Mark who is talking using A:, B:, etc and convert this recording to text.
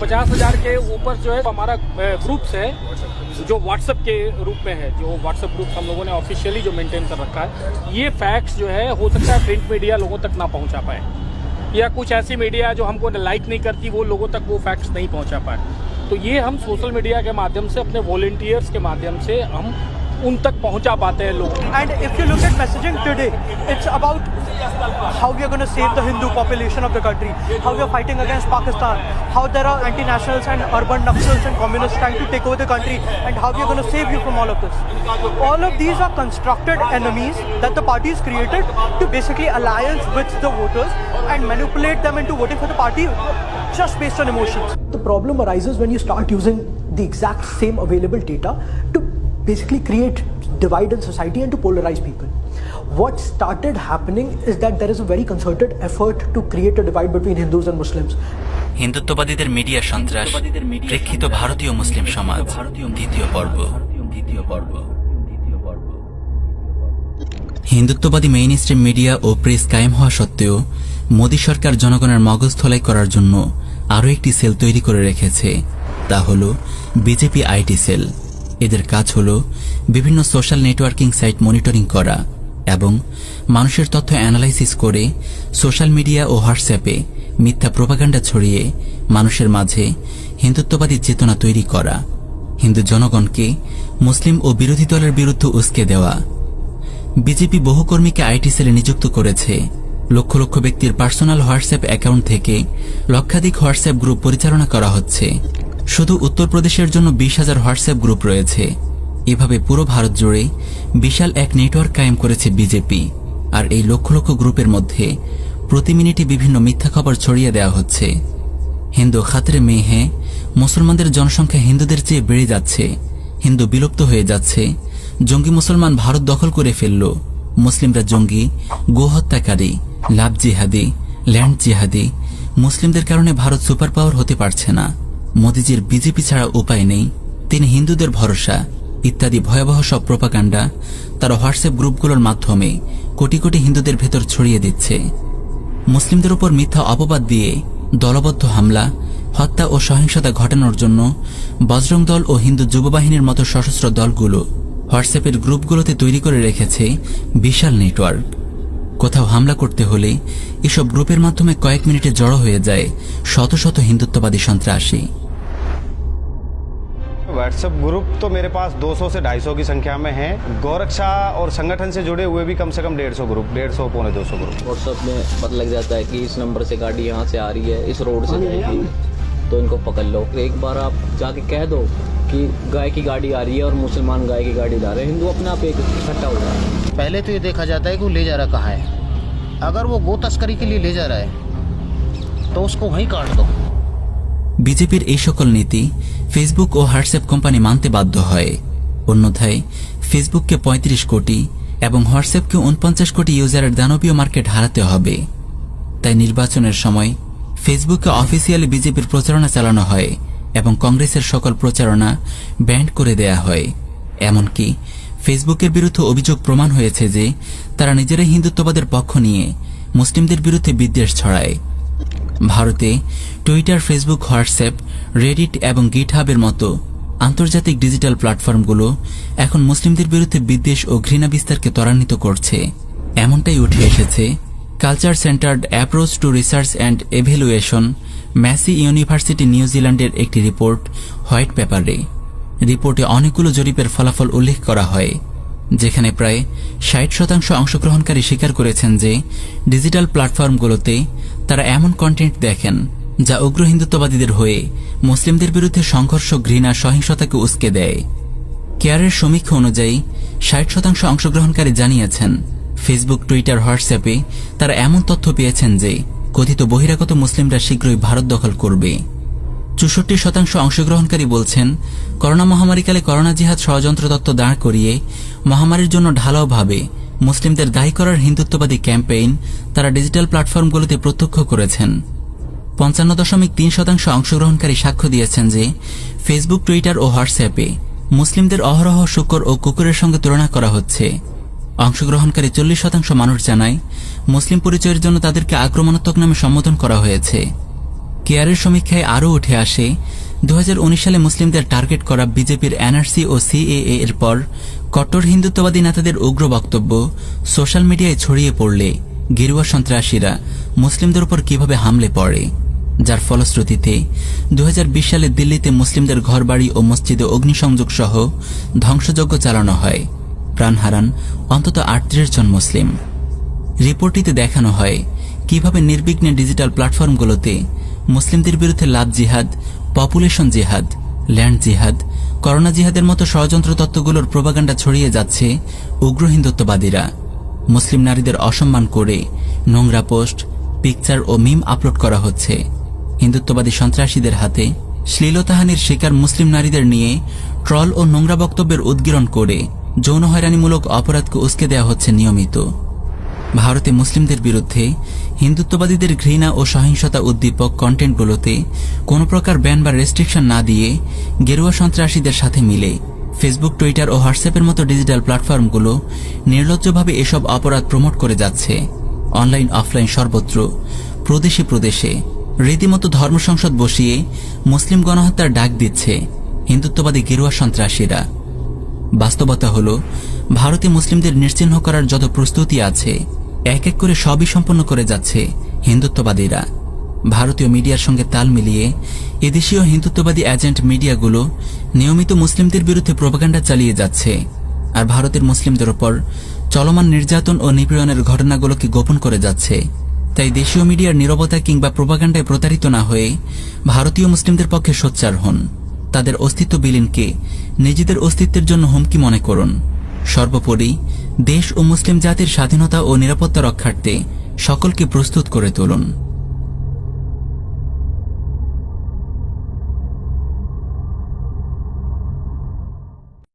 A: पचास हज़ार के ऊपर जो है हमारा ग्रुप्स है, जो व्हाट्सएप के रूप में है, जो व्हाट्सएप ग्रुप हम लोगों ने ऑफिशियली जो मेंटेन कर रखा है, ये फैक्ट्स जो है हो सकता है प्रिंट मीडिया लोगों तक ना पहुँचा पाए, या कुछ ऐसी मीडिया जो हमको लाइक नहीं करती, वो लोगों तक वो फैक्ट्स नहीं पहुँचा पाए। तो ये हम सोशल मीडिया के माध्यम से, अपने वॉल्टियर्स के माध्यम से हम उन तक पहुंचा पाते हैं लोगों को
B: And if you look at messaging today, it's about how we are going to save the Hindu population of the country, how we are fighting against Pakistan, how there are anti-nationals and urban Naxals and communists trying to take over the country, and how we are going to save you from all of this. All of these are constructed enemies that the parties created to basically alliance with the voters and manipulate them into voting for the party just based on emotions. The problem arises when you start using the exact same available data to basically create divide in society and to polarize people. What started happening is that there is a very concerted effort to create a divide between Hindus and Muslims.
C: হিন্দুত্ববাদীদের media সন্ত্রাস প্রেক্ষিত ভারতীয় মুসলিম সমাজ দ্বিতীয় পর্ব দ্বিতীয় পর্ব হিন্দুত্ববাদী মেইন স্ট্রিম মিডিয়া ও প্রেস কায়েম হওয়া সত্ত্বেও মোদী সরকার জনগণের মগজ ধোলাই করার জন্য আরও একটি সেল তৈরি করে রেখেছে তা হল বিজেপি আইটি সেল এদের কাজ হল বিভিন্ন সোশ্যাল নেটওয়ার্কিং সাইট মনিটরিং করা এবং মানুষের তথ্য অ্যানালাইসিস করে সোশ্যাল মিডিয়া ও হোয়াটসঅ্যাপে মিথ্যা প্রোপাগান্ডা ছড়িয়ে মানুষের মাঝে হিন্দুত্ববাদী চেতনা তৈরি করা। হিন্দু জনগণকে মুসলিম ও বিরোধী দলের বিরুদ্ধে উস্কে দেওয়া। বিজেপি বহু কর্মীকে আইটি সেলে নিযুক্ত করেছে। লক্ষ লক্ষ ব্যক্তির পার্সোনাল হোয়াটসঅ্যাপ অ্যাকাউন্ট থেকে লক্ষাধিক হোয়াটসঅ্যাপ গ্রুপ পরিচালনা করা হচ্ছে। শুধু উত্তরপ্রদেশের জন্য বিশ হাজার হোয়াটসঅ্যাপ গ্রুপ রয়েছে। এভাবে পুরো ভারত জুড়ে বিশাল এক নেটওয়ার্ক কায়েম করেছে বিজেপি। আর এই লক্ষ লক্ষ গ্রুপের মধ্যে প্রতি মিনিটে বিভিন্ন মিথ্যা খবর ছড়িয়ে দেওয়া হচ্ছে। হিন্দু খাতরে মেয়ে হ্যাঁ মুসলমানদের জনসংখ্যা হিন্দুদের চেয়ে বেড়ে যাচ্ছে। হিন্দু বিলুপ্ত হয়ে যাচ্ছে। জঙ্গি মুসলমান ভারত দখল করে ফেলল। মুসলিমরা জঙ্গি, গোহত্যাকারী, লাভ জিহাদি, ল্যান্ড জিহাদি, মুসলিমদের কারণে ভারত সুপার পাওয়ার হতে পারছে না। মোদিজির বিজেপি ছাড়া উপায় নেই, তিনি হিন্দুদের ভরসা, ইত্যাদি ভয়াবহ সব প্রোপাগান্ডা তারা হোয়াটসঅ্যাপ গ্রুপগুলোর মাধ্যমে কোটি কোটি হিন্দুদের ভেতর ছড়িয়ে দিচ্ছে। মুসলিমদের উপর মিথ্যা অপবাদ দিয়ে দলবদ্ধ হামলা, হত্যা ও সহিংসতা ঘটানোর জন্য বজরং দল ও হিন্দু যুববাহিনীর মতো সশস্ত্র দলগুলো হোয়াটসঅ্যাপের গ্রুপগুলোতে তৈরি করে রেখেছে বিশাল নেটওয়ার্ক। কোথাও হামলা করতে হলে এসব গ্রুপের মাধ্যমে কয়েক মিনিটে জড়ো হয়ে যায় শত শত হিন্দুত্ববাদী সন্ত্রাসী।
D: व्हाट्सएप ग्रुप तो मेरे पास 200 से 250 की संख्या में है। गौरक्षा और संगठन से जुड़े हुए भी कम से कम 150 ग्रुप 150 पौने 200 ग्रुप
E: व्हाट्सएप में पता लग जाता है कि इस नंबर से गाड़ी यहाँ से आ रही है इस रोड से जाएगी। तो इनको पकड़ लो। एक बार आप जाके कह दो कि गाय की गाड़ी आ रही है और मुसलमान गाय की गाड़ी ला रहे हैं। हिंदू अपने आप एक इकट्ठा हो रहा है।
F: पहले तो ये देखा जाता है कि वो ले जा रहा कहाँ है। अगर वो गो तस्करी के लिए ले जा रहा है तो उसको वहीं काट दो।
C: বিজেপির এই সকল নীতি ফেসবুক ও হোয়াটসঅ্যাপ কোম্পানি মানতে বাধ্য হয়। অন্যথায় ফেসবুককে ৩৫ কোটি এবং হোয়াটসঅ্যাপকে উনপঞ্চাশ কোটি ইউজারের দানবীয় মার্কেট হারাতে হবে। তাই নির্বাচনের সময় ফেসবুকে অফিসিয়ালি বিজেপির প্রচারণা চালানো হয় এবং কংগ্রেসের সকল প্রচারণা ব্যান্ড করে দেয়া হয়। এমনকি ফেসবুকের বিরুদ্ধে অভিযোগ প্রমাণ হয়েছে যে তারা নিজেরাই হিন্দুত্ববাদের পক্ষ নিয়ে মুসলিমদের বিরুদ্ধে বিদ্বেষ ছড়ায়। ভারতে টুইটার ফেসবুক হোয়াটসঅ্যাপ রেডিট এবং গিটহাবের মতো আন্তর্জাতিক ডিজিটাল প্ল্যাটফর্মগুলো এখন মুসলিমদের বিরুদ্ধে বিদ্বেষ ও ঘৃণা বিস্তারকে ত্বরান্বিত করছে। এমনটাই উঠে এসেছে culture centred approach to research and evaluation Massey university নিউজিল্যান্ডের একটি রিপোর্ট হোয়াইট পেপারে। রিপোর্টে অনেকগুলো জরিপের ফলাফল উল্লেখ করা হয়, যেখানে প্রায় ষাট শতাংশ অংশগ্রহণকারী স্বীকার করেছেন যে ডিজিটাল প্ল্যাটফর্মগুলোতে তারা এমন কন্টেন্ট দেখেন যা উগ্র হিন্দুত্ববাদীদের হয়ে মুসলিমদের বিরুদ্ধে সংঘর্ষ, ঘৃণা, সহিংসতাকে উস্কে দেয়। কেয়ারের সমীক্ষা অনুযায়ী, ষাট শতাংশ অংশগ্রহণকারী জানিয়েছেন ফেসবুক টুইটার হোয়াটসঅ্যাপে তারা এমন তথ্য পেয়েছেন যে, কথিত বহিরাগত মুসলিমরা শীঘ্রই ভারত দখল করবে। চৌষট্টি শতাংশ অংশগ্রহণকারী বলছেন, করোনা মহামারীকালে করোনা জিহাদ ষড়যন্ত্র তত্ত্ব দাঁড় করিয়ে মহামারীর জন্য ঢালাওভাবে মুসলিমদের দায়ী করার হিন্দুত্ববাদী ক্যাম্পেইন তারা ডিজিটাল প্ল্যাটফর্মগুলোতে প্রত্যক্ষ করেছেন। পঞ্চান্ন দশমিক তিন শতাংশ অংশগ্রহণকারী সাক্ষ্য দিয়েছেন যে, ফেসবুক, টুইটার ও হোয়াটসঅ্যাপে মুসলিমদের অহরহ শুকর ও কুকুরের সঙ্গে তুলনা করা হচ্ছে। অংশগ্রহণকারী চল্লিশ শতাংশ মানুষ জানায়, মুসলিম পরিচয়ের জন্য তাদেরকে আক্রমণাত্মক নামে সম্বোধন করা হয়েছে। কেয়ারের সমীক্ষায় আরও উঠে আসে দু হাজার উনিশ সালে মুসলিমদের টার্গেট করা বিজেপির এনআরসি ও সিএএ এর পর কট্টর হিন্দুত্ববাদী নেতাদের উগ্র বক্তব্য, সোশ্যাল মিডিয়ায় ছড়িয়ে পড়লে গেরুয়া সন্ত্রাসীরা মুসলিমদের উপর কীভাবে হামলে পড়ে? যার ফলশ্রুতিতে দু হাজার বিশ সালে দিল্লিতে মুসলিমদের ঘরবাড়ি ও মসজিদে অগ্নিসংযোগ সহ ধ্বংসযজ্ঞ চালানো হয়। প্রাণ হারান অন্তত আটত্রিশ জন মুসলিম। রিপোর্টটিতে দেখানো হয় কীভাবে নির্বিঘ্নে ডিজিটাল প্ল্যাটফর্মগুলোতে মুসলিমদের বিরুদ্ধে লাভ জিহাদ, পপুলেশন জিহাদ, ল্যান্ড জিহাদ করোনা জিহাদের মতো ষড়যন্ত্র তত্ত্বগুলোর প্রবাগান্ডা ছড়িয়ে যাচ্ছে উগ্র হিন্দুত্ববাদীরা। মুসলিম নারীদের অসম্মান করে নোংরা পোস্ট, পিকচার ও মিম আপলোড করা হচ্ছে। হিন্দুত্ববাদী সন্ত্রাসীদের হাতে শ্লীলতাহানির শিকার মুসলিম নারীদের নিয়ে ট্রল ও নোংরা বক্তব্যের উদ্গীরণ করে যৌন হয়রানিমূলক অপরাধকে উস্কে দেওয়া হচ্ছে নিয়মিত। ভারতে মুসলিমদের বিরুদ্ধে হিন্দুত্ববাদীদের ঘৃণা ও সহিংসতা উদ্দীপক কন্টেন্টগুলোতে কোনো প্রকার ব্যান বা রেস্ট্রিকশন না দিয়ে গেরুয়া সন্ত্রাসীদের সাথে মিলে। ফেসবুক টুইটার ও হোয়াটসঅ্যাপের মতো ডিজিটাল প্ল্যাটফর্মগুলো নির্লজ্জভাবে এসব অপরাধ প্রমোট করে যাচ্ছে। অনলাইন অফলাইন সর্বত্র, প্রদেশে প্রদেশে। রীতিমতো ধর্ম সংসদ বসিয়ে মুসলিম গণহত্যার ডাক দিচ্ছে হিন্দুত্ববাদী গেরুয়া সন্ত্রাসীরা। বাস্তবতা হল, ভারতে মুসলিমদের নিশ্চিহ্ন করার যত প্রস্তুতি আছে এক এক করে সবই সম্পন্ন করে যাচ্ছে হিন্দুত্ববাদীরা। ভারতীয় মিডিয়ার সঙ্গে তাল মিলিয়ে এদেশীয় হিন্দুত্ববাদী এজেন্ট মিডিয়াগুলো নিয়মিত মুসলিমদের বিরুদ্ধে প্রোপাগান্ডা চালিয়ে যাচ্ছে। আর ভারতের মুসলিমদের ওপর চলমান নির্যাতন ও নিপীড়নের ঘটনাগুলোকে গোপন করে যাচ্ছে। তাই দেশীয় মিডিয়ার নীরবতা কিংবা প্রোপাগান্ডায় প্রতারিত না হয়ে ভারতীয় মুসলিমদের পক্ষে সোচ্চার হন। তাদের অস্তিত্ব বিলীনকে নিজেদের অস্তিত্বের জন্য হুমকি মনে করুন। সর্বোপরি দেশ ও মুসলিম জাতির স্বাধীনতা ও নিরাপত্তা রক্ষার্থে সকলকে প্রস্তুত করে তুলুন।